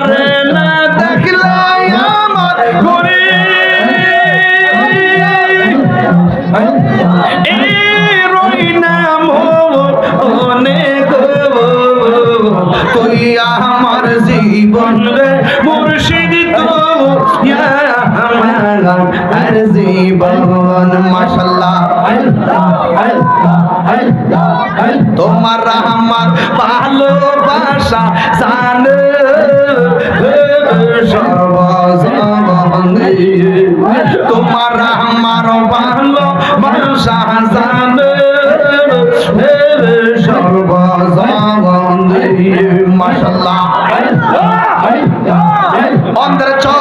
তারে না দেখলে আমার ঘরে আমার জীবন রে মুর্শিদ তো আমার জীবন। তোমার আমার ভালোবাসা জানে তোমার আমার ভালোবাসা জানে সর্বজনে মাশাল্লাহ অন্তর চরকার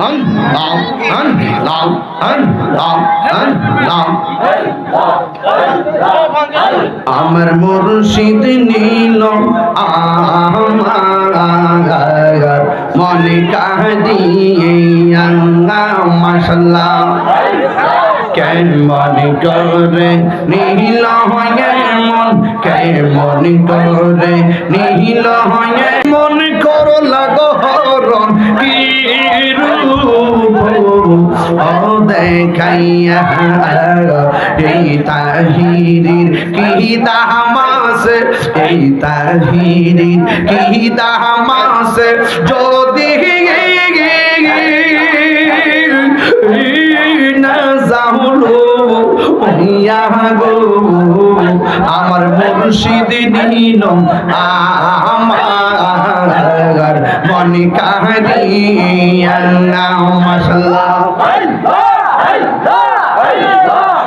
আন লাম আন লাম আন লাম আন লাম আমার মুর্শিদ নীল আমার মনে কাহিয়ে মাসাল্লাহ কেমন করে নীল হয় মন কেমন করে নীল হয় মন করো লাগো হরণ, কি দেখাইয়া এই তাহিরির, কি দামাস এই তাহিরির, কি দামাস যদি ইয়া গো, আমার মুর্শিদ নিল আমার মনে কাহিয়া মাশাল্লাহ।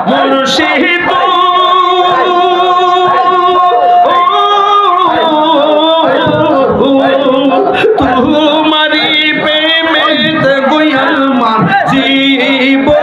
মুর্শিদ তোমারি প্রেমেতে গুয়ামা জীবন গে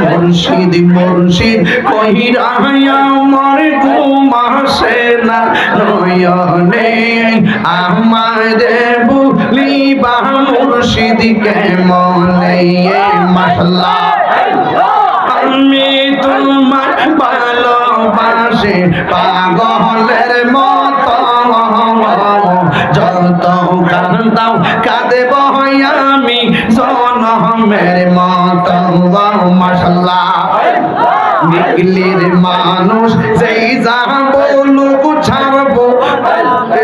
মুর্শিদ মুর্শিদ কহিরা আমার ঘুমাসে না নয়নে। আমারে বুলিবা মুর্শিদ কেমনে? মাশাল্লাহ। আমি তোমার ভালোবাসে, পাগলের মতো। যত কান্দাও কাঁদে আমি, জনমের নিকলির মানুষ যেই যা বলুক ছাড়বো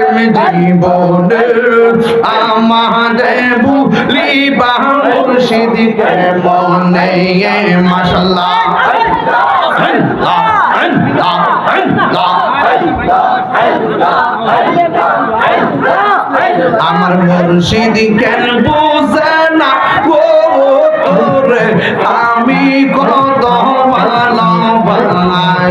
আমি জীবন আমাদের আমার মুর্শিদ কেন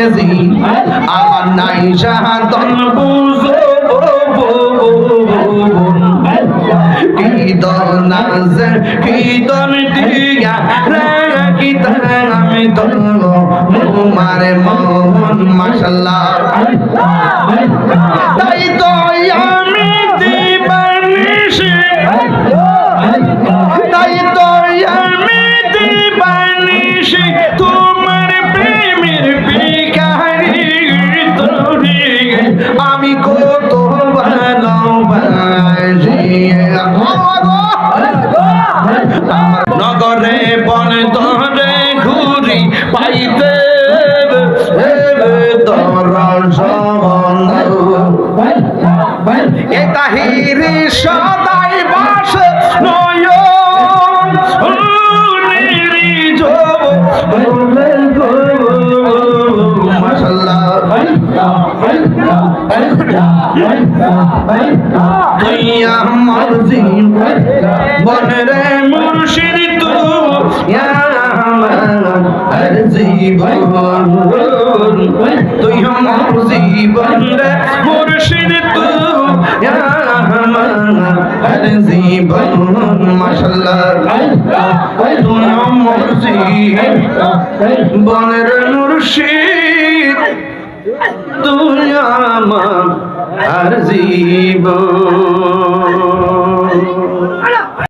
ফয়েজি আমার নাইজা তন বুঝো কি দন আছে কি দন দিয়া রাখি আমি দন তোমার মন তাই তো পাইতে এ তাহিরি সদাই বাস নয় তুই আমার বনরে মুর্শিদ তু আর জীবন তুই আমার জীবন মুর্শিদ তু আর জীবন মাশাল্লাহ তুই আমার জীবনের মুর্শিদ তুই আমার জীবন